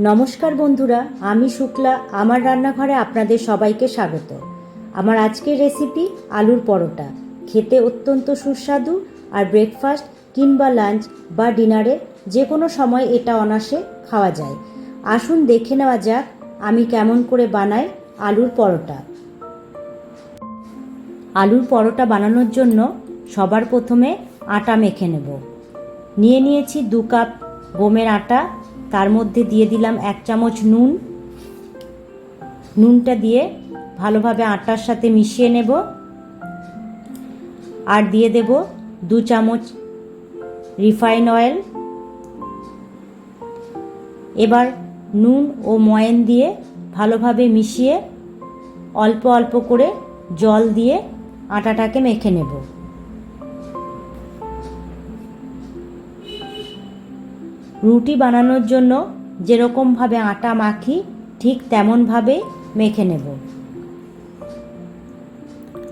নমস্কার বন্ধুরা, আমি শুক্লা। আমার রান্নাঘরে আপনাদের সবাইকে স্বাগত। আমার আজকের রেসিপি আলুর পরোটা। খেতে অত্যন্ত সুস্বাদু আর ব্রেকফাস্ট কিংবা লাঞ্চ বা ডিনারে যে কোনো সময় এটা অনাসে খাওয়া যায়। আসুন দেখে নেওয়া যাক আমি কেমন করে বানাই আলুর পরোটা। আলুর পরোটা বানানোর জন্য সবার প্রথমে আটা মেখে নেব। নিয়ে নিয়েছি দু কাপ গমের আটা তার মধ্যে দিয়ে দিলাম এক চামচ নুন। নুনটা দিয়ে ভালোভাবে আটার সাথে মিশিয়ে নেব। আর দিয়ে দেব দু চামচ রিফাইন অয়েল। এবার নুন ও ময়েন দিয়ে ভালোভাবে মিশিয়ে অল্প অল্প করে জল দিয়ে আটাটাকে মেখে নেব। রুটি বানানোর জন্য যেরকমভাবে আটা মাখি, ঠিক তেমনভাবে মেখে নেব।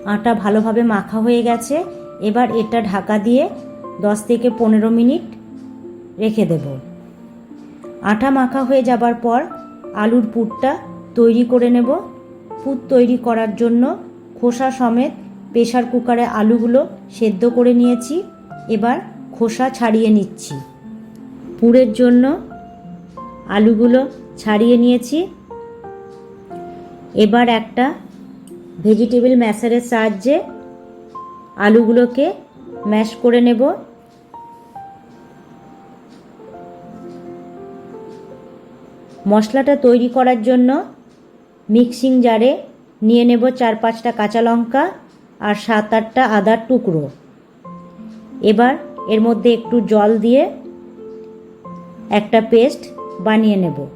আটা ভালোভাবে মাখা হয়ে গেছে, এবার এটা ঢাকা দিয়ে দশ থেকে পনেরো মিনিট রেখে দেব। আটা মাখা হয়ে যাবার পর আলুর পুরটা তৈরি করে নেব। পুর তৈরি করার জন্য খোসা সমেত প্রেশার কুকারে আলুগুলো সেদ্ধ করে নিয়েছি। এবার খোসা ছাড়িয়ে নিচ্ছি। পুরের জন্য আলুগুলো ছাড়িয়ে নিয়েছি। এবার একটা ভেজিটেবল ম্যাশারের সাহায্যে আলুগুলোকে ম্যাশ করে নেব। মশলাটা তৈরি করার জন্য মিক্সিং জারে নিয়ে নেব চার পাঁচটা কাঁচা লঙ্কা আর সাত আটটা আদার টুকরো। এবার এর মধ্যে একটু জল দিয়ে একটা পেস্ট বানিয়ে নেব।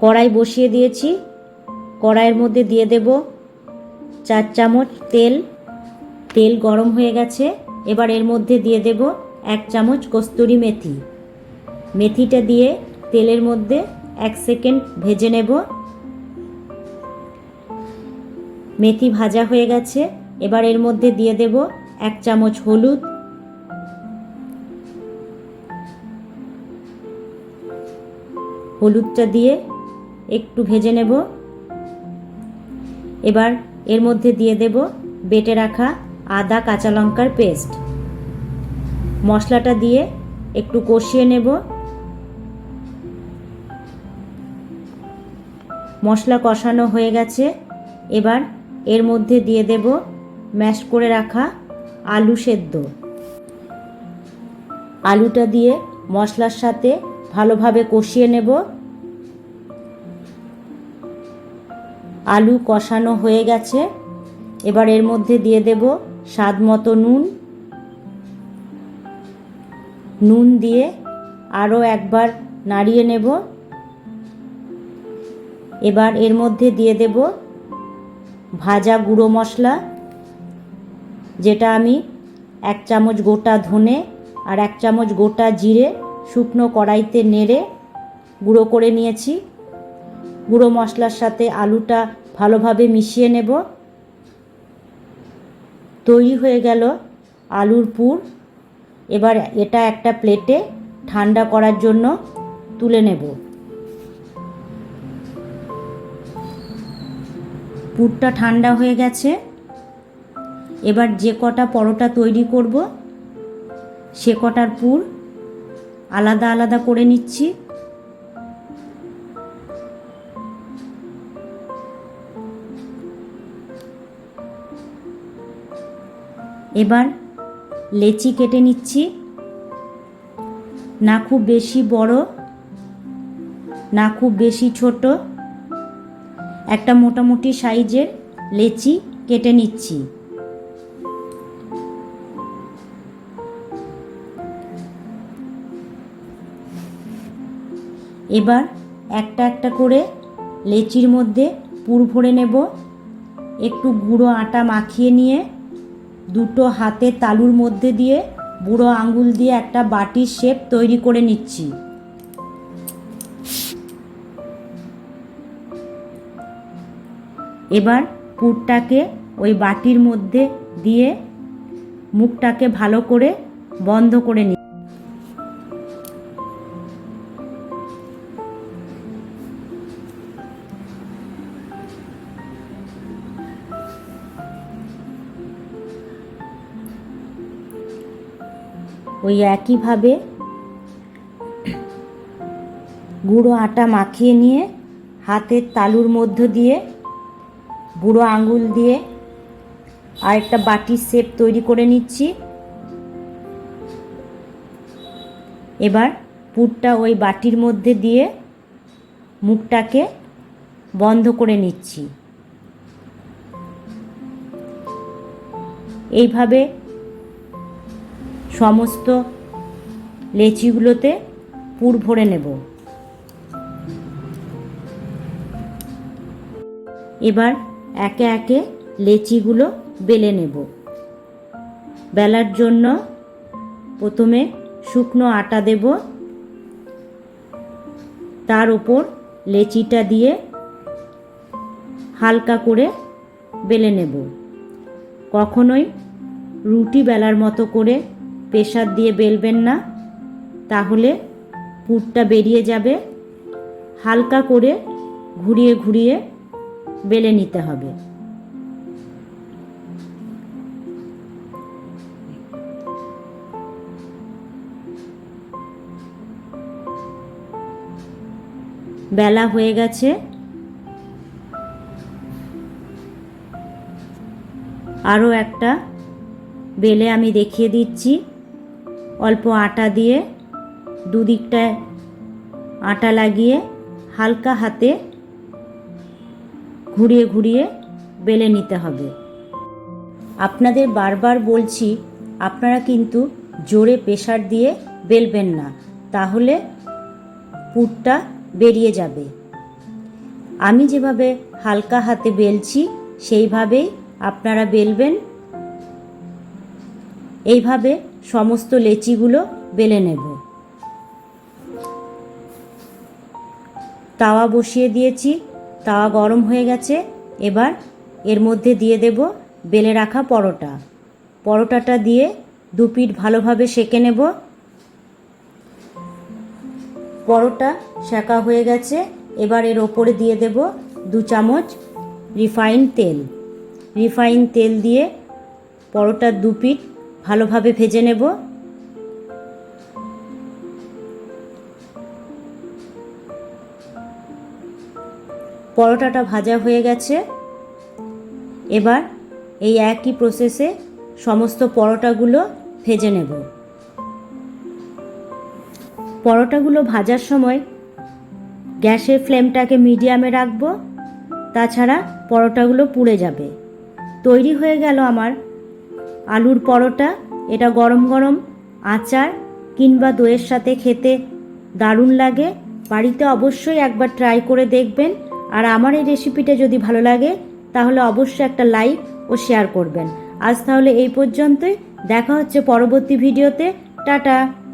কড়াই বসিয়ে দিয়েছি। কড়াইয়ের মধ্যে দিয়ে দেব চার চামচ তেল। তেল গরম হয়ে গেছে। এবার এর মধ্যে দিয়ে দেব এক চামচ কস্তুরি মেথি। মেথিটা দিয়ে তেলের মধ্যে এক সেকেন্ড ভেজে নেব। মেথি ভাজা হয়ে গেছে। এবার এর মধ্যে দিয়ে দেব এক চামচ হলুদ। হলুদটা দিয়ে একটু ভেজে নেব। এবার এর মধ্যে দিয়ে দেব বেটে রাখা আদা কাঁচা লঙ্কার পেস্ট। মশলাটা দিয়ে একটু কষিয়ে নেব। মশলা কষানো হয়ে গেছে। এবার এর মধ্যে দিয়ে দেব ম্যাশ করে রাখা আলু সেদ্ধ। আলুটা দিয়ে মশলার সাথে ভালোভাবে কষিয়ে নেব। আলু কষানো হয়ে গেছে। এবার এর মধ্যে দিয়ে দেব স্বাদ মতো নুন। নুন দিয়ে আরও একবার নাড়িয়ে নেব। এবার এর মধ্যে দিয়ে দেব ভাজা গুঁড়ো মশলা। যেটা আমি এক চামচ গোটা ধনে আর এক চামচ গোটা জিরে শুকনো কড়াইতে নেড়ে গুঁড়ো করে নিয়েছি। গুঁড়ো মশলার সাথে আলুটা ভালোভাবে মিশিয়ে নেব। তৈরি হয়ে গেল আলুর পুর। এবার এটা একটা প্লেটে ঠান্ডা করার জন্য তুলে নেব। পুরটা ঠান্ডা হয়ে গেছে। এবার যে কটা পরোটা তৈরি করব, সে কটার পুর আলাদা আলাদা করে নিচ্ছি। এবার লেচি কেটে নিচ্ছি। না খুব বেশি বড়, না খুব বেশি ছোট, একটা মোটামুটি সাইজের লেচি কেটে নিচ্ছি। এবার একটা একটা করে লেচির মধ্যে পুর ভরে নেব। একটু গুঁড়ো আটা মাখিয়ে নিয়ে দুটো হাতে তালুর মধ্যে দিয়ে বুড়ো আঙ্গুল দিয়ে একটা বাটির শেপ তৈরি করে নিচ্ছি। এবার পুরটাকে ওই বাটির মধ্যে দিয়ে মুখটাকে ভালো করে বন্ধ করে নি ওই একইভাবে গুঁড়ো আটা মাখিয়ে নিয়ে হাতের তালুর মধ্য দিয়ে বুড়ো আঙুল দিয়ে আর একটা বাটির শেপ তৈরি করে নিচ্ছি। এবার পুরটা ওই বাটির মধ্যে দিয়ে মুখটাকে বন্ধ করে নিচ্ছি। এইভাবে সমস্ত লেচিগুলোতে পুর ভরে নেব। এবার একে একে লেচিগুলো বেলে নেব। বেলার জন্য প্রথমে শুকনো আটা দেব। তার উপর লেচিটা দিয়ে হালকা করে বেলে নেব। কখনোই রুটি বেলার মতো করে প্রেসার দিয়ে বেলবেন না, তাহলে পুরটা বেরিয়ে যাবে। হালকা করে ঘুরিয়ে ঘুরিয়ে বেলে নিতে হবে। বেলা হয়ে গেছে। আরও একটা বেলে আমি দেখিয়ে দিচ্ছি। অল্প আটা দিয়ে দুদিকটায় আটা লাগিয়ে হালকা হাতে ঘুরিয়ে ঘুরিয়ে বেলে নিতে হবে। আপনাদের বারবার বলছি, আপনারা কিন্তু জোরে প্রেশার দিয়ে বেলবেন না, তাহলে পুরটা বেরিয়ে যাবে। আমি যেভাবে হালকা হাতে বেলছি, সেইভাবেই আপনারা বেলবেন। এইভাবে সমস্ত লেচিগুলো বেলে নেব। তাওয়া বসিয়ে দিয়েছি, তাওয়া গরম হয়ে গেছে। এবার এর মধ্যে দিয়ে দেব বেলে রাখা পরোটা। পরোটাটা দিয়ে দু পিঠ ভালোভাবে সেকে নেব। পরোটা সেকা হয়ে গেছে। এবার এর ওপরে দিয়ে দেব দু চামচ রিফাইন তেল। রিফাইন তেল দিয়ে পরোটার দু পিঠ ভালোভাবে ভেজে নেব। পরোটাটা ভাজা হয়ে গেছে। এবার এই একই প্রসেসে সমস্ত পরোটাগুলো ভেজে নেব। পরোটাগুলো ভাজার সময় গ্যাসের ফ্লেমটাকে মিডিয়ামে রাখব, তাছাড়া পরোটাগুলো পুড়ে যাবে। তৈরি হয়ে গেল আমার আলুর পরোটা, এটা গরম গরম, আচার কিংবা দইয়ের সাথে খেতে দারুণ লাগে। বাড়িতে অবশ্যই একবার ট্রাই করে দেখবেন। আর আমার এই রেসিপিটা যদি ভালো লাগে, তাহলে অবশ্যই একটা লাইক ও শেয়ার করবেন। আজ তাহলে এই পর্যন্তই। দেখা হচ্ছে পরবর্তী ভিডিওতে টাটা!